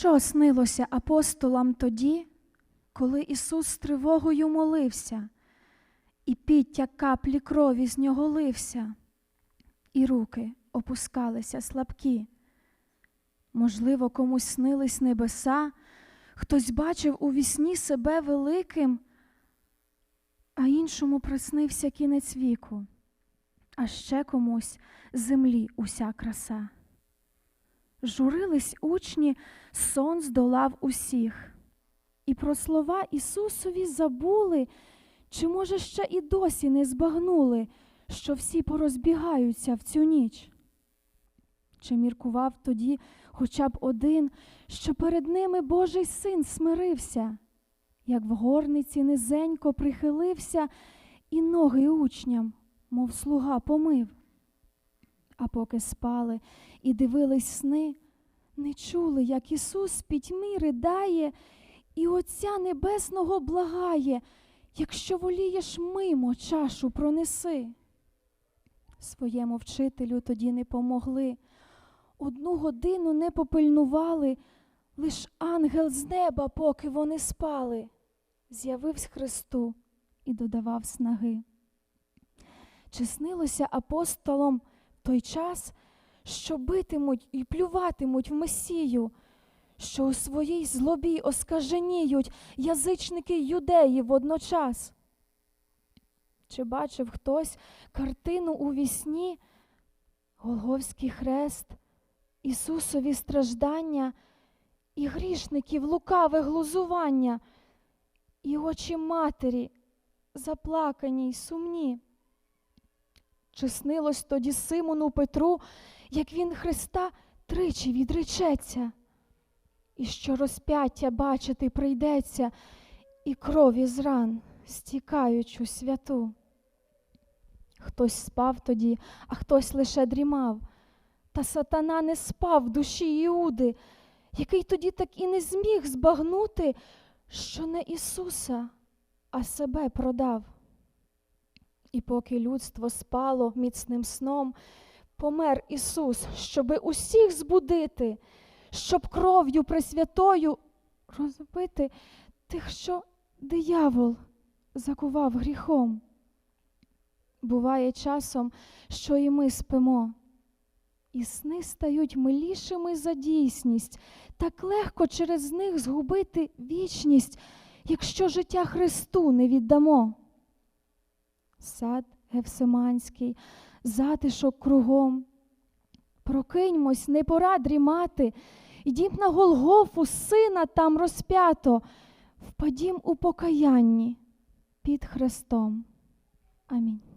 Що снилося апостолам тоді, коли Ісус з тривогою молився, і підтя каплі крові з нього лився, і руки опускалися слабкі? Можливо, комусь снились небеса, хтось бачив у вісні себе великим, а іншому приснився кінець віку, а ще комусь землі уся краса. Журились учні, сон здолав усіх. І про слова Ісусові забули, чи, може, ще і досі не збагнули, що всі порозбігаються в цю ніч. Чи міркував тоді хоча б один, що перед ними Божий син смирився, як в горниці низенько прихилився і ноги учням, мов слуга помив. А поки спали і дивились сни, не чули, як Ісус пітьмі ридає і Отця Небесного благає, якщо волієш мимо чашу пронеси. Своєму вчителю тоді не помогли, одну годину не попильнували, лиш ангел з неба, поки вони спали, з'явився Христу і додавав снаги. Чи снилося апостолам той час, що битимуть і плюватимуть в Месію, що у своїй злобі оскаженіють язичники юдеї водночас? Чи бачив хтось картину у вісні, Голговський хрест, Ісусові страждання і грішників лукаве глузування, і очі матері заплакані й сумні? Чи снилось тоді Симону Петру, як він Христа тричі відречеться, і що розп'яття бачити прийдеться, і крові з ран стікаючу святу? Хтось спав тоді, а хтось лише дрімав, та сатана не спав в душі Іуди, який тоді так і не зміг збагнути, що не Ісуса, а себе продав. І поки людство спало міцним сном, помер Ісус, щоби усіх збудити, щоб кров'ю пресвятою розбити тих, що диявол закував гріхом. Буває часом, що і ми спимо, і сни стають милішими за дійсність, так легко через них згубити вічність, якщо життя Христу не віддамо сад Гевсиманський, затишок кругом. Прокиньмось, не пора дрімати, Ідім на Голгофу, сина там розп'ято, впадім у покаянні під Христом. Амінь.